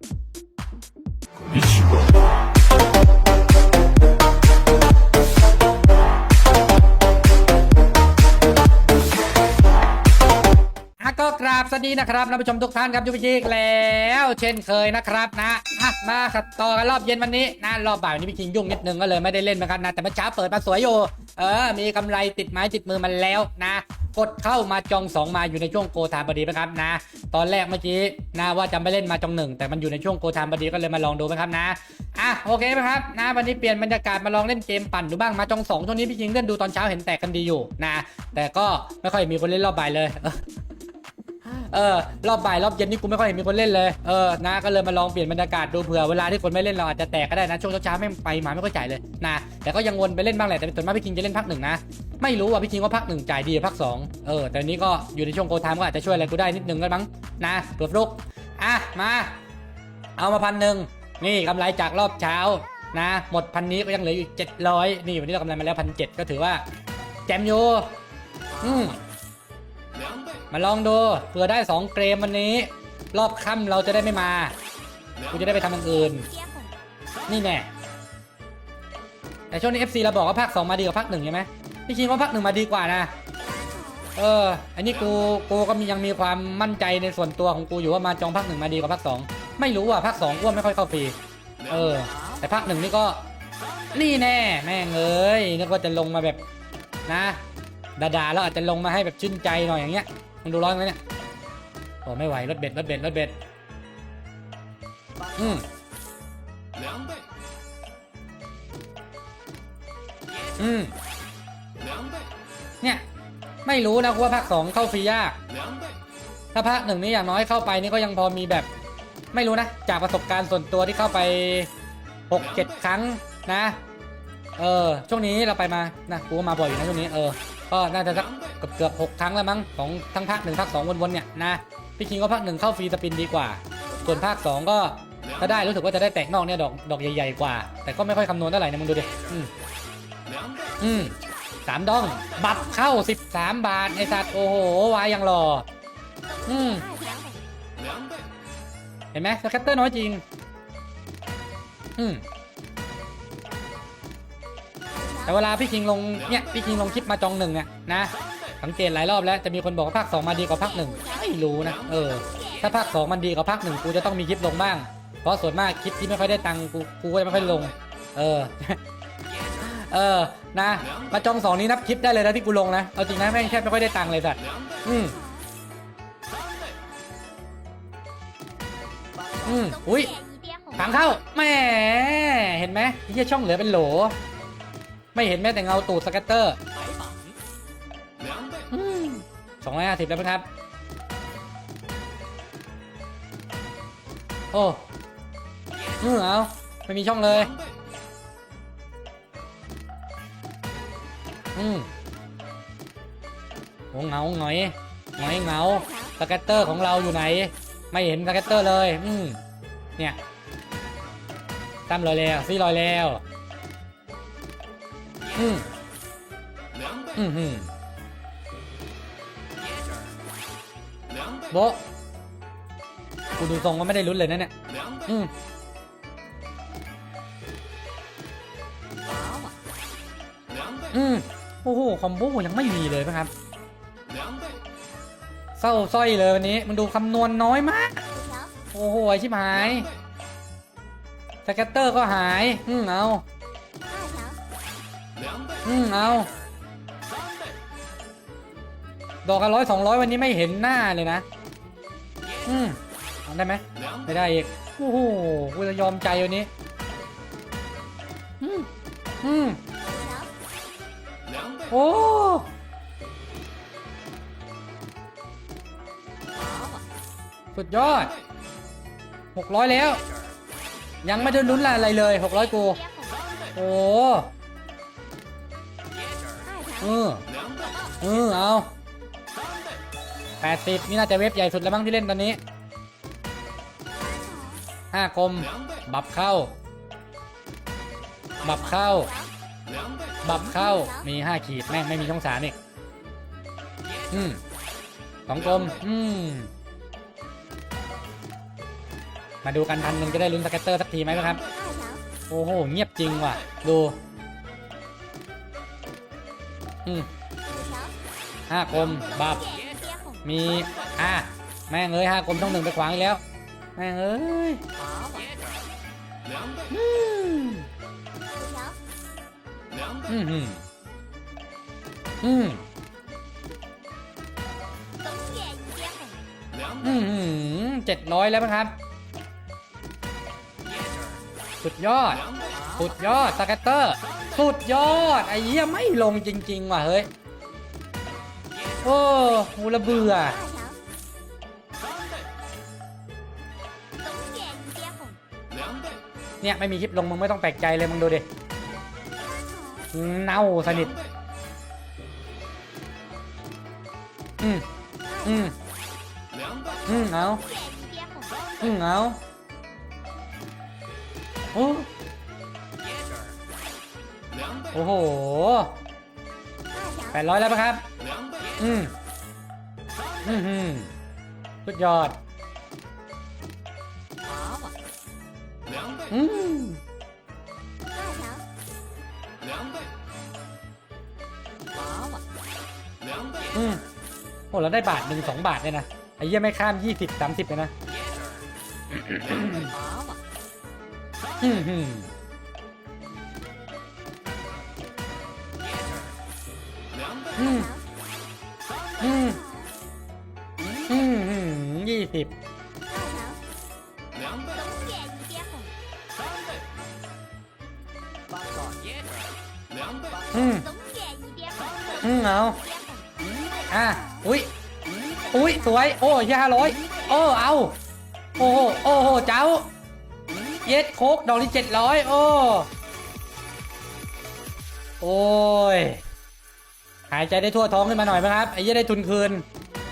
you สวัสดีนะครับท่านผู้ชมทุกท่านครับยูพิชิกแล้ว เช่นเคยนะครับนะอะมาขัดต่อกันรอบเย็นวันนี้นะรอบบ่ายวันนี้พี่คิงยุ่งนิดนึงก็เลยไม่ได้เล่นเหมือนกันนะ แต่เมื่อเช้าเปิดมาสวยอยู่เออ มีกำไรติดไม้ติดมือมันแล้วนะ กดเข้ามาจองสองมาอยู่ในช่วงโกธามพอดีนะครับนะ ตอนแรกเมื่อกี้นะว่าจะไม่เล่นมาจองหนึ่งแต่มันอยู่ในช่วงโกธามพอดีก็เลยมาลองดูนะครับนะอะโอเคไหมครับนะวันนี้เปลี่ยนบรรยากาศมาลองเล่นเกมปั่นดูบ้างมาจองสองช่วงนี้พี่คิงเล่นดูตอนเช้าเห็นแตกกันดีอยู่นะแต่ก็ไม่ค่อยมีคนเล่นรอบบ่ายเลย เออรอบบ่ายรอบเย็นนี่กูไม่ค่อยเห็นมีคนเล่นเลยเออนะก็เลยมาลองเปลี่ยนบรรยากาศดูเผื่อเวลาที่คนไม่เล่นเราอาจจะแตกก็ได้นะช่วงเช้าๆไม่ไปหมาไม่ค่อยจ่ายเลยนะแต่ก็ยังวนไปเล่นบ้างแหละแต่ส่วนมากพี่คิงจะเล่นพักหนึ่งนะไม่รู้ว่าพี่คิงว่าพักหนึ่งจ่ายดีกว่าพักสองเออแต่อันนี้ก็อยู่ในช่วงโกไทม์ก็อาจจะช่วยอะไรกูได้นิดนึงก็มั้งนะเผื่อฟลุกอะมา เอามาพันหนึ่งนี่กำไรจากรอบเช้านะ หมดพันนี้ก็ยังเหลืออยู่เจ็ดร้อยนี่วันนี้เรากำไรมาแล้วพันเจ็ดก็ถือว่า แจมอยู่อืม มาลองดูเผื่อได้ 2 เกรมวันนี้ รอบค่ำเราจะได้ไม่มากูจะได้ไปทำอย่างอื่น นี่แน่แต่ช่วงนี้ FC เราบอกว่าภาค 2 มาดีกว่าภาคหนึ่งใช่ไหมพี่คิดว่าภาคหนึ่งมาดีกว่านะ เออ อันนี้กูกูก็มียังมีความมั่นใจในส่วนตัวของกูอยู่ว่ามาจองภาคหนึ่งมาดีกว่าภาคสองไม่รู้ว่าภาคสองกูว่าไม่ค่อยเข้าฟรีเออ แต่ภาคหนึ่งนี่ก็ นี่แน่ แม่งเอ้ยนึกว่าจะลงมาแบบนะดาๆแล้วอาจจะลงมาให้แบบชื่นใจหน่อยอย่างเงี้ย มึงดูร้อนไหมเนี่ยโอ้ไม่ไหวรถเบ็ดรถเบ็ดรถเบ็ดอืมอืมเนี่ย ไม่รู้นะว่าภาคสองเข้าฟรียาก ถ้าภาคหนึ่งนี่อย่างน้อยเข้าไปนี่ก็ยังพอมีแบบ ไม่รู้นะ จากประสบการณ์ส่วนตัวที่เข้าไปหกเจ็ดครั้งนะ เออ ช่วงนี้เราไปมานะกูก็มาบ่อยอยู่นะช่วงนี้เออ ก็น่าจะสักเกือบเกือบหกครั้งแล้วมั้งของทั้งภาคหนึ่งภาคสองวนๆเนี่ยนะพี่คิงก็ภาคหนึ่งเข้าฟรีสปินดีกว่า ส่วนภาคสองก็ถ้าได้รู้สึกว่าจะได้แตกนอกเนี่ยดอกดอกใหญ่ๆกว่า แต่ก็ไม่ค่อยคำนวณเท่าไหร่นะมึงดูดิอืมอืมสามดอง บัตรเข้าสิบสามบาทไอสัตว์โอ้โหวายยังรอ อืมเห็นไหมสแคตเตอร์น้อยจริง อืม แต่เวลาพี่คิงลงเนี่ยพี่คิงลงคลิปมาจองหนึ่งอะนะสังเกตหลายรอบแล้วจะมีคนบอกว่าภาคสองมาดีกว่าภาคหนึ่งไม่รู้นะเออถ้าภาคสองมันดีกว่าภาคหนึ่งกูจะต้องมีคลิปลงบ้าง เพราะส่วนมากคลิปที่ไม่ค่อยได้ตังค์กูกูก็จะไม่ค่อยลง เออเออนะ มาจองสองนี้นับคลิปได้เลยนะที่กูลงนะเอาจริงนะแม่งแทบไม่ค่อยได้ตังค์เลยสัตว์อืมอืมอุ้ยถังเข้าแหม่เห็นไหมไอ้เหี้ยช่องเหลือเป็นโหล ไม่เห็นแม้แต่เงาตูดสแกตเตอร์สองร้อยห้าสิบแล้วนะครับ โอ้เออเอาไม่มีช่องเลย อืมโอ้เหงาหงอยหงอยเหงาสแกตเตอร์ของเราอยู่ไหน ไม่เห็นสแกตเตอร์เลย อืมเนี่ยตั้มลอยแล้วซี่ลอยแล้ว อืมอืมอืมโบะกูดูทรงว่าไม่ได้ลุ้นเลยนะเนี่ยอืมอืมโอ้โห คอมโบยังไม่มีเลยนะครับ เศร้าสร้อยเลยวันนี้ มันดูคำนวณน้อยมาก โอ้โหไอชิบหายสแกตเตอร์ก็หาย อืมเอา อืมเอาดอกละร้อยสองร้อยวันนี้ไม่เห็นหน้าเลยนะ อืมเอาได้ไหมไม่ได้อีกโอ้โหกูจะยอมใจวันนี้อืมอืมโอ้สุดยอดหกร้อยแล้ว ยังไม่ได้ลุ้นอะไรเลยหกร้อยกู โอ้ เออ เออ เอาแปดสิบนี่น่าจะเว็บใหญ่สุดแล้วมั้งที่เล่นตอนนี้ห้ากลมบับเข้า บับเข้า บับเข้า มีห้าขีดแม่งไม่มีช่องสามอีก อืมสองกลม อืม มาดูกันพันหนึ่งจะได้ลุ้นสเก็ตเตอร์สักทีไหมครับ โอ้โห เงียบจริงว่ะ ดู อืมห้ากลมบับมีอะแม่งเอ้ยห้ากลมต้องหนึ่งไปขวางอีกแล้ว แม่งเอ้ยอืมอืมอืมอืมอืมเจ็ดร้อยแล้วมั้งครับ สุดยอด สุดยอดสเก็ตเตอร์ สุดยอด ไอ้เหี้ยไม่ลงจริง ๆ ว่ะเฮ้ย โอ้หูระเบื่อเนี่ยไม่มีคลิปลงมึงไม่ต้องแปลกใจเลยมึงดูดิ เน่าสนิท อืมอืมอืมเอาอืมเอาโอ้ โอ้โหแปดร้อยแล้วปะครับอืมอืมอืมสุดยอด อืมอืมโอ้เราได้บาทหนึ่งสองบาทเลยนะ ไอ้เหี้ยไม่ข้ามยี่สิบสามสิบเลยนะ อืม ยี่สิบอืมอืมเอาอะอุ้ยอุ้ยสวย โอ้ยห้าร้อยโอ้ เอา โอ้โหโอ้โห เจ้า เย็ดโคกดอกที่เจ็ดร้อยโอ้ โอ้ย หายใจได้ทั่วท้องขึ้นมาหน่อยไหมครับไอ้เหี้ยได้ทุนคืน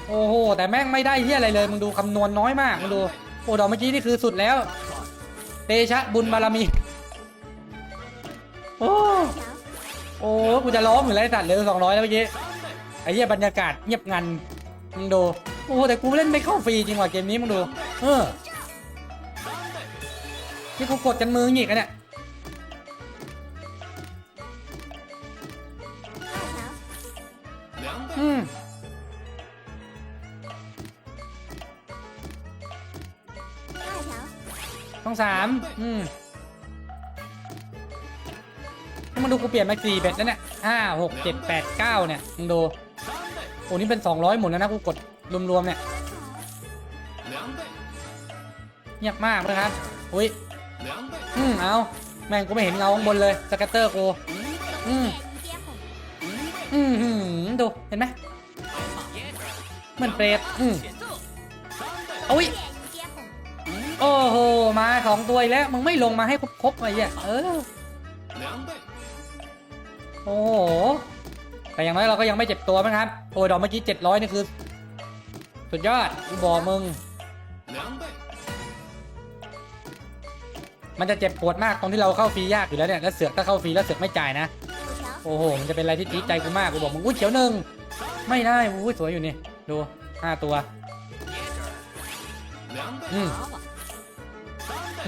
โอ้โหแต่แม่งไม่ได้เหี้ยอะไรเลยมึงดูคำนวณน้อยมากมึงดูโอ้ดอกเมื่อกี้นี่คือสุดแล้วเตชะบุญบารมี โอ้โอ้กูจะร้องอยู่แล้วไอ้สัตว์เหลือสองร้อยแล้วเมื่อกี้ไอ้เหี้ยบรรยากาศเงียบงันมึงดูโอ้แต่กูเล่นไม่เข้าฟรีจริงว่ะเกมนี้มึงดู เออที่กูกดกันมือหงิกอะเนี่ย สามอืมให้มาดูกูเปลี่ยนมาสี่เบ็ดแล้วเนี่ยห้าหกเจ็ดแปดเก้าเนี่ยมึงดูโอ้นี่เป็นสองร้อยหมุนแล้วนะกูกดรวมๆเนี่ยเงียบมากเลยครับอุ้ยอืมเอาแม่งกูไม่เห็นเงาข้างบนเลยสกัตเตอร์กูอืมอืมหืมดูเห็นไหมเหมือนเปรตอืมอุ้ย โอ้โห มาสองตัวแล้ว มึงไม่ลงมาให้ครบๆไอ้เหี้ยเออโอ้โหแต่อย่างน้อยเราก็ยังไม่เจ็บตัวมั้งครับ โอ้ยดอกเมื่อกี้เจ็ดร้อยนี่คือ สุดยอดกูบอกมึง มันจะเจ็บปวดมากตรงที่เราเข้าฟรียากอยู่แล้วเนี่ยแล้วเสือกถ้าเข้าฟรีแล้วเสือกไม่จ่ายนะ โอ้โห มันจะเป็นอะไรที่จีใจกูมากกูบอกมึงอุ้ยเขียวหนึ่งไม่ได้อุ้ยสวยอยู่นี่ ดูห้าตัว อืม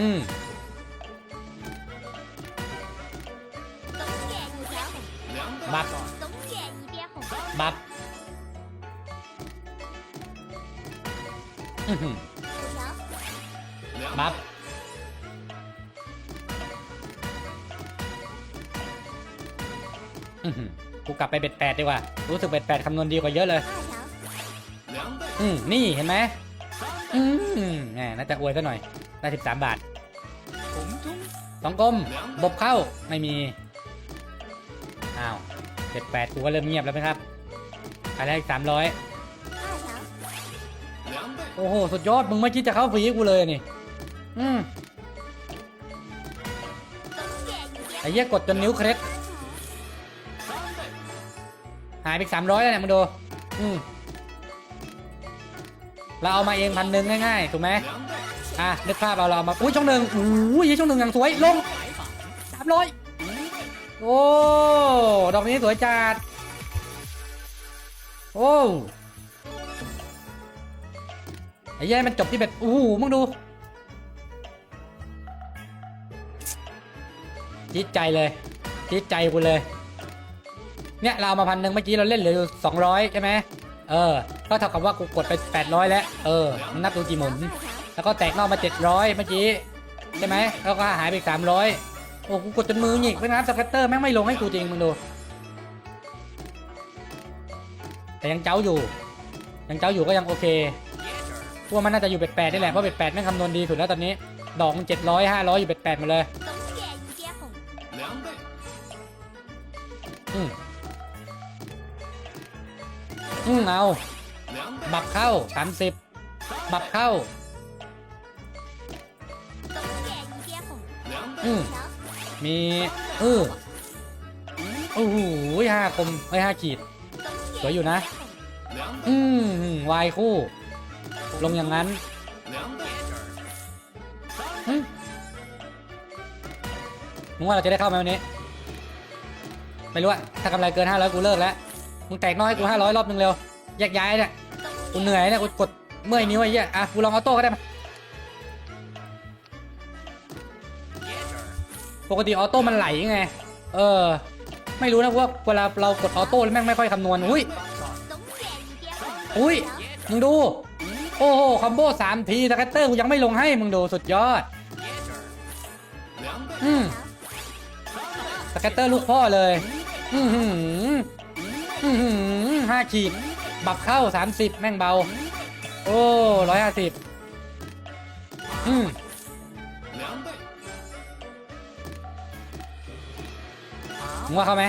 อืมบับบับอื้อหือบับอื้อหือกูกลับไปเบ็ดแปดดีกว่า รู้สึกเบ็ดแปดคำนวณดีกว่าเยอะเลย อืมนี่เห็นไหมอืมแหมน่าจะอวยซะหน่อย ได้สิบสามบาทสองกลมบบเข้าไม่มี อ้าวเจ็ดแปดกูก็เริ่มเงียบแล้วไหมครับไปแล้วอีกสามร้อยโอ้โห สุดยอด มึงไม่คิดจะเข้าฟรีให้กูเลยนี่ อืมไอ้เหี้ยกดจนนิ้วเคล็ดหายไปสามร้อยแล้วเนี่ยมึงดู อืมเราเอามาเองพันหนึ่งง่ายๆ ถูกไหม อะนึกภาพเอาเรามาอุ้ยช่องหนึ่งอุ้ยช่องหนึ่งอย่างสวยลงสามร้อยโอ้ดอกนี้สวยจัดโอ้ไอ้แย่มันจบที่แบบโอ้โมึงดูจิตใจเลยจิตใจกูเลย เนี่ยเรามาพันหนึ่งเมื่อกี้เราเล่นเหลืออยู่สองร้อยใช่ไหมเออ ก็เท่ากับว่ากูกดไปแปดร้อยแล้ว เออนับดูกี่หมุน แล้วก็แตกนอกมา 700 เมื่อกี้ใช่ไหมแล้วก็หายไปอีก300 โอ้กูกดจนมือหงิกไปน้นสกัตเตอร์แม่งไม่ลงให้กูจริงมึงดู แต่ยังเจ้าอยู่ ยังเจ้าอยู่ก็ยังโอเคพวกมันน่าจะอยู่เป็ดแปดนี่แหละ เพราะเป็ดแปดแม่งคำนวณดีสุดแล้วตอนนี้ ดอกมันเจ็ดร้อยห้าร้อยอยู่เป็ดแปดมาเลยอืมอืมเอา บับเข้าสามสิบบับเข้า มีเออโอ้โหห้าคมไอ้ห้าขีดสวยอยู่นะ อืมวายคู่ ลงอย่างนั้นมึงว่าเราจะได้เข้าไหมวันนี้ ไม่รู้อะถ้ากำไรเกินห้าร้อยกูเลิกแล้ว มึงแตกน้อยกูห้าร้อยรอบนึงเร็วแยกย้ายเนี่ย กูเหนื่อยเนี่ยกูกดเมื่อยนิ้วไอ้เหี้ย อะกูลองออโต้ก็ได้ม ปกติออโต้มันไหลไง เออ ไม่รู้นะว่าเวลาเรากดออโต้แล้วแม่งไม่ค่อยคำนวณ อุ้ย อุ้ย มึงดู โอ้โห คอมโบสามทีตะกตเตอร์กูยังไม่ลงให้ มึงดูสุดยอด อืมตะกตเตอร์ลูกพ่อเลย อืมอืมอืมห้าขีด บับเข้าสามสิบแม่งเบา โอ้ร้อยห้าสิบอืม มึงว่าเข้าไหม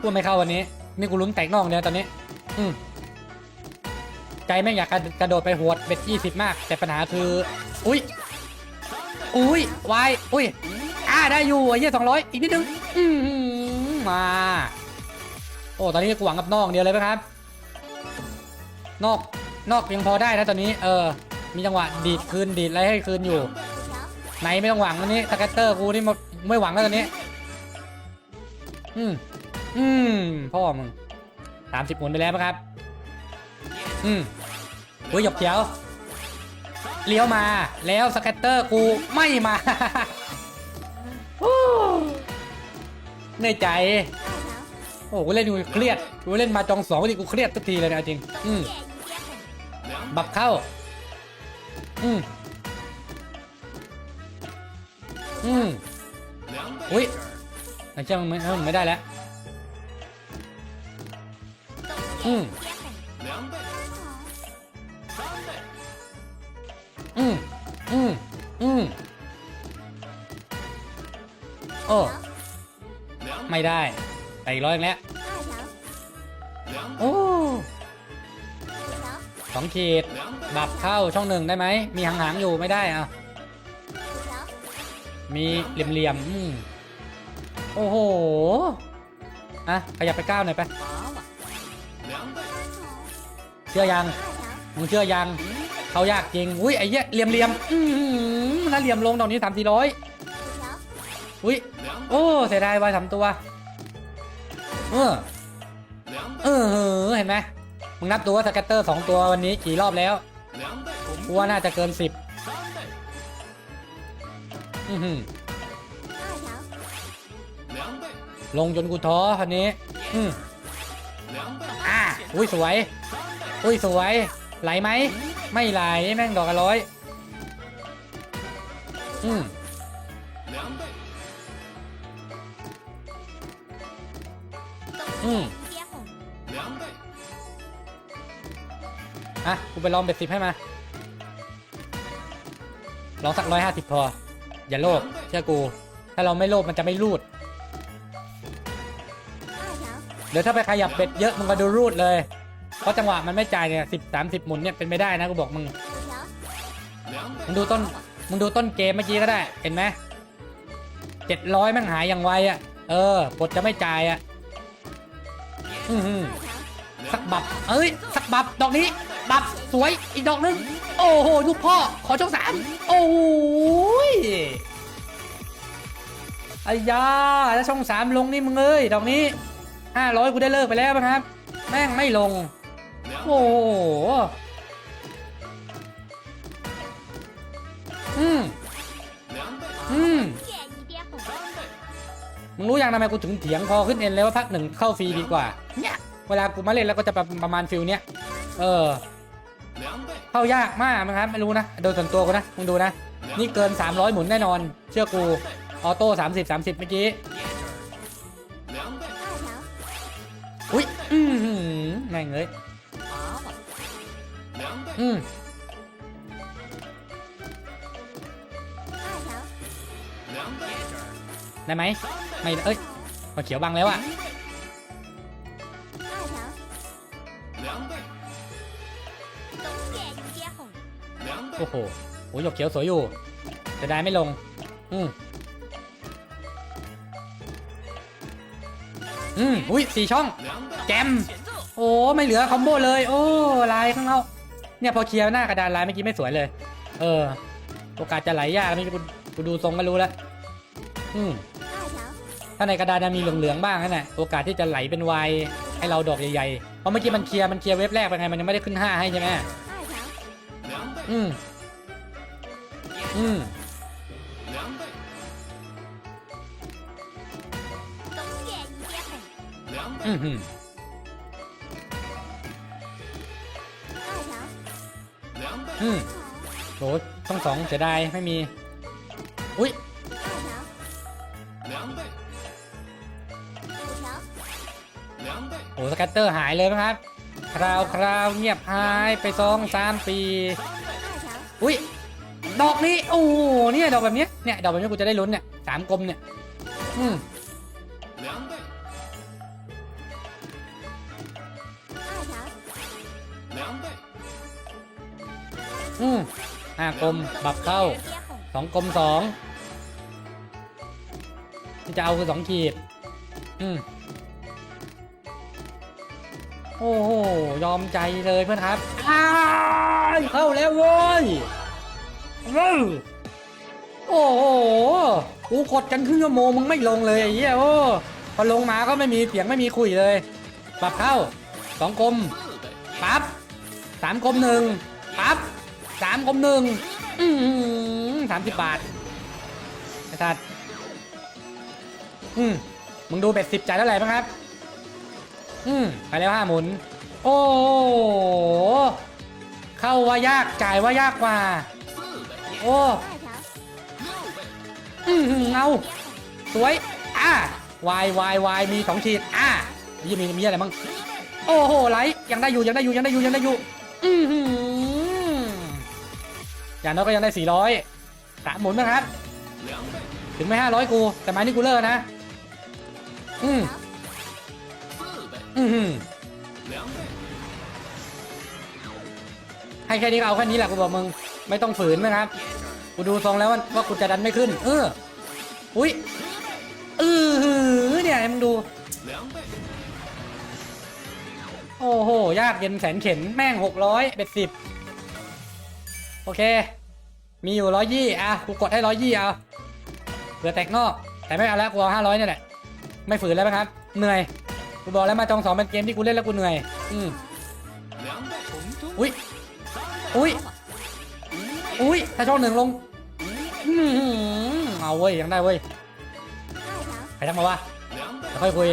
กูว่าไม่เข้าวันนี้ นี่กูลุ้นแตกนอกเนี่ยตอนนี้ อืมใจแม่งอยากกระโดดไปหวดเบ็ดยี่สิบมาก แต่ปัญหาคือ อุ้ย อุ้ยวาย อุ้ย อ่าได้อยู่ไอ้เหี้ยสองร้อยอีกนิดนึง อือหือมา โอ้ตอนนี้กูหวังกับนอกเดียวเลยไหมครับ นอก นอกยังพอได้นะตอนนี้ เออ มีจังหวะดีดคืนดีดอะไรให้คืนอยู่ ไหนไม่ต้องหวังวันนี้สแกตเตอร์กูนี่ไม่หวังแล้วตอนนี้ อืมอืมพ่อมึงสามสิบหมุนไปแล้วครับ อืมเฮ้ยหยกเขียว เลี้ยวมา แล้วสแกตเตอร์กูไม่มาเหนื่อยใจ โอ้กูเล่นอยู่เครียด กูเล่นมาจองสองที่กูเครียดทุกทีเลยนะจริง อืมบับเข้า อืมอืมอุ้ย ไอ้เชี่ยมันไม่เออมันไม่ได้แล้ว อืมอืมอืมอืโอ้ไม่ได้ไปร้อยแล้วโอ้สองขีดบับเข้าช่องหนึ่งได้ไหม มีหางหางอยู่ไม่ได้อะมีเหลี่ยมๆ โอ้โห อะ ขยับไปก้าวหน่อยไปเชื่อยัง มึงเชื่อยัง เขายากจริง อุ้ยไอ้เหี้ยเลียมเลียมอืมน่เลียมลงตอกนี้สามสี่ร้อยอุ้ย โอ้เสียดายไว้สามตัว เออ เออ เห็นไหมมึงนับตัวสกัตเตอร์สองตัววันนี้กี่รอบแล้วว่าน่าจะเกินสิบอือหือ ลงจนกูท้อคันนี้ อืมอ่าอุ้ยสวย อุ้ยสวย ไหลไหม ไม่ไหลแม่งดอกอร้อย อืมอืมอะ กูไปลองเบ็ดสิบให้มา ลองสักร้อยห้าสิบพอ อย่าโลภเชื่อกู ถ้าเราไม่โลภมันจะไม่รูด เดี๋ยวถ้าไปขยับเบ็ดเยอะมึงก็ดูรูดเลย เพราะจังหวะมันไม่จ่ายเนี่ยสิบสามสิบหมุนเนี่ยเป็นไม่ได้นะกูบอกมึง มึงดูต้น มึงดูต้นเกมเมื่อกี้ก็ได้ เห็นไหมเจ็ดร้อยมันหายอย่างไวอะ เออปลดจะไม่จ่ายอะ อือสักบับ เอ้ย สักบับ ดอกนี้ บับ สวย อีกดอกนึง โอ้โห ลูกพ่อ ขอช่องสาม โอ้ยอายาแล้วช่องสามลงนี่มึงเอ้ย ดอกนี้ ห้าร้อยกูได้เลิกไปแล้วนะครับ แม่งไม่ลง โอ้โหอืมอืมมึงรู้ยังทำไมกูถึงเถียงพอขึ้นเอ็นแล้วว่าพักหนึ่งเข้าฟรีดีกว่า เนี่ย เวลากูมาเล่นแล้วก็จะประมาณฟิลเนี้ย เออ เข้ายากมากนะครับ ไม่รู้นะ โดยส่วนตัวกูนะ มึงดูนะ นี่เกิน 300 หมุนแน่นอน เชื่อกู ออโต้ 30 30 เมื่อกี้ อุ้ยอืมแม่งเลยอืมได้ไหมไม่เอ้ยมาเขียวบังแล้วอะโอ้โหโอ้ยหยกเขียวสวยอยู่จะได้ไม่ลง อืม อืมอุ้ยสี่ช่อง แกม โอ้ไม่เหลือคอมโบเลย โอ้ลายข้างเราเนี่ยพอเคลียร์หน้ากระดานลายเมื่อกี้ไม่สวยเลย เออ โอกาสจะไหลยากนี่กูกูดูทรงก็รู้แล้ว อืมถ้าในกระดานมีเหลืองๆบ้างนั่นแหละโอกาสที่จะไหลเป็นไวให้เราดอกใหญ่ๆ เพราะเมื่อกี้มันเคลียร์มันเคลียร์เว็บแรกไปไงมันยังไม่ได้ขึ้นห้าให้ใช่ไหมอืมอืม อื้อหือ อืมโหต้องสองเสียดายไม่มี อุ้ยโอ้สกัตเตอร์หายเลยนะครับ คราวคราวเงียบหายไปสองสามปีอุ้ย ดอกนี้ โอ้เนี่ย ดอกแบบนี้เนี่ย ดอกแบบนี้กูจะได้ลุ้นเนี่ยสามกลมเนี่ย อืม อืมห้ากลมบับเข้าสองกลมสองที่จะเอาคือสองขีด อืมโอ้โห ยอมใจเลยเพื่อนครับเข้าแล้วเว้ยโอ้โห กูกดกันครึ่งชั่วโมงมึงไม่ลงเลยไอ้เหี้ยโอ้พอลงมาก็ไม่มีเสียงไม่มีคุยเลย ปรับเข้าสองกลม ปั๊บสามกลมหนึ่งปั๊บ สามคมหนึ่งสามสิบบาทไอ้สัตว์อืมมึงดูเบ็ดสิบจ่ายเท่าไหร่บ้างครับ อืมไปแล้วห้าหมุน โอ้เข้าว่ายากจ่ายว่ายากกว่า โอ้อืมเอาสวย อะวายวายวายมีสองฉีดอะมีมีมีอะไรมั้งโอ้โหไหลยังได้อยู่ยังได้อยู่ยังได้อยู่ยังได้อยู่ อืม อย่างน้อยก็ยังได้ 400สามหมุนนะครับ ถึงไม่ 500 กู แต่ไม้นี่กูเลิกนะ อืมอืมให้แค่นี้เอาแค่นี้แหละกูบอกมึง ไม่ต้องฝืนนะครับ กูดูทรงแล้วว่ากูจะดันไม่ขึ้น เออ อุ้ยเออเนี่ยมึงดู โอ้โห ยากเย็นแสนเข็น แม่งหกร้อยเบ็ดสิบ โอเค มีอยู่ร้อยยี่อะกูกดให้ร้อยยี่เอาเผื่อแตกนอก แต่ไม่เอาแล้วกูเอาห้าร้อยเนี่ยแหละ ไม่ฝืนแล้วนะครับ เหนื่อย กูบอกแล้วมาจองสองเป็นเกมที่กูเล่นแล้วกูเหนื่อย อืมอุ้ย อุ้ย อุ้ย ถ้าช่องหนึ่งลงเอาเว้ยยังได้เว้ย ใครทักมาวะค่อยคุย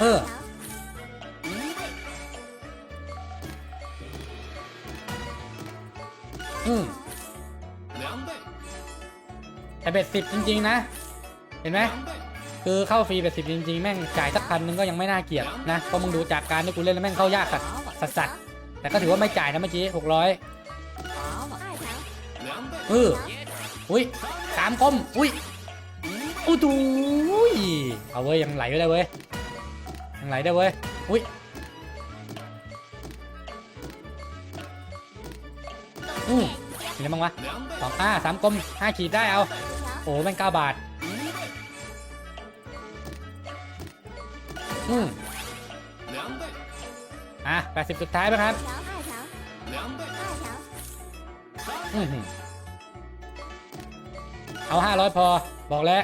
เออ แต่เบ็ดสิบจริง ๆ นะ เห็นไหมคือเข้าฟรีเบ็ดสิบจริง ๆ แม่งจ่ายสักพันนึงก็ยังไม่น่าเกลียดนะเพราะมึงดูจากการที่กูเล่นแล้วแม่งเข้ายากสัสสัสแต่ก็ถือว่าไม่จ่ายนะเมื่อกี้หกร้อยอืออุ้ยสามคมอุ้ยอุ้ดูเอาเว้ยยังไหลได้เว้ยยังไหลได้เว้ยอุ้ย อู้มีอะไรบ้างวะสองอ้าสามกลมห้าขีดได้เอา โอ้แม่งเก้าบาท อืมอะแปดสิบสุดท้ายไหมครับเอาห้าร้อยพอ บอกแล้ว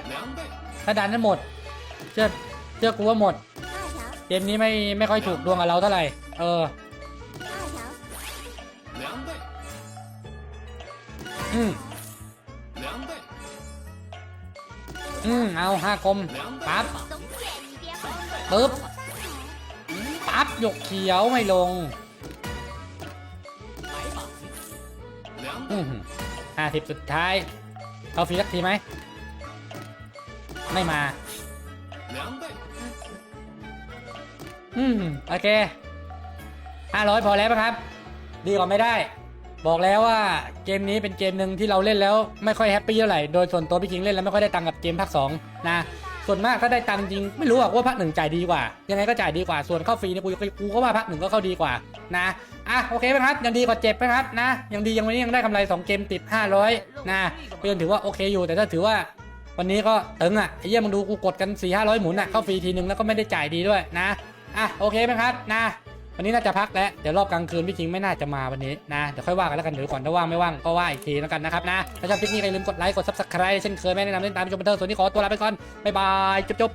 ถ้าดันนั้นหมด เชื่อเชื่อกูว่าหมด เกมนี้ไม่ไม่ค่อยถูกดวงกับเราเท่าไหร่ เออ อืมอืมเอาห้าคมปั๊บปึ๊บปั๊บหยกเขียวไม่ลงอืมห้าสิบสุดท้าย เอาฟีลักทีไหม ไม่มา อืม โอเคห้าร้อยพอแล้วครับ ดีกว่าไม่ได้ บอกแล้วว่าเกมนี้เป็นเกมหนึ่งที่เราเล่นแล้วไม่ค่อยแฮปปี้เท่าไหร่ โดยส่วนตัวพี่คิงเล่นแล้วไม่ค่อยได้ตังค์กับเกมภาคสองนะ ส่วนมากถ้าได้ตังค์จริงไม่รู้หรอะว่าภาคหนึ่งจ่ายดีกว่า ยังไงก็จ่ายดีกว่า ส่วนเข้าฟรีเนี่ยกูกูก็ว่าภาคหนึ่งก็เข้าดีกว่านะ อะโอเคไหมครับ ยังดีกว่าเจ็บไหมครับนะ ยังดียังวันนี้ยังได้กำไรสองเกมติด 500 นะก็ยังถือว่าโอเคอยู่ แต่ถ้าถือว่าวันนี้ก็ตึงอะไอ้เหี้ยมึงดูกูกดกัน4 5 0 0หมุนอะเข้าฟรีทีนึงแล้วก็ไม่ได้จ่ายดีด้วยนะ อะโอเคไหมครับนะ วันนี้น่าจะพักแล้ว เดี๋ยวรอบกลางคืนพี่คิงไม่น่าจะมาวันนี้นะ เดี๋ยวค่อยว่ากันแล้วกันเดี๋ยวก่อนถ้าว่างไม่ว่างก็ว่าอีกทีแล้วกันนะครับนะ ถ้าชอบคลิปนี้อย่าลืมกดไลค์ กด subscribe เช่นเคยแม่แนะนำเล่นตามชมบันเทิงส่วนนี้ขอตัวลาไปก่อน บ๊ายบาย จุ๊บ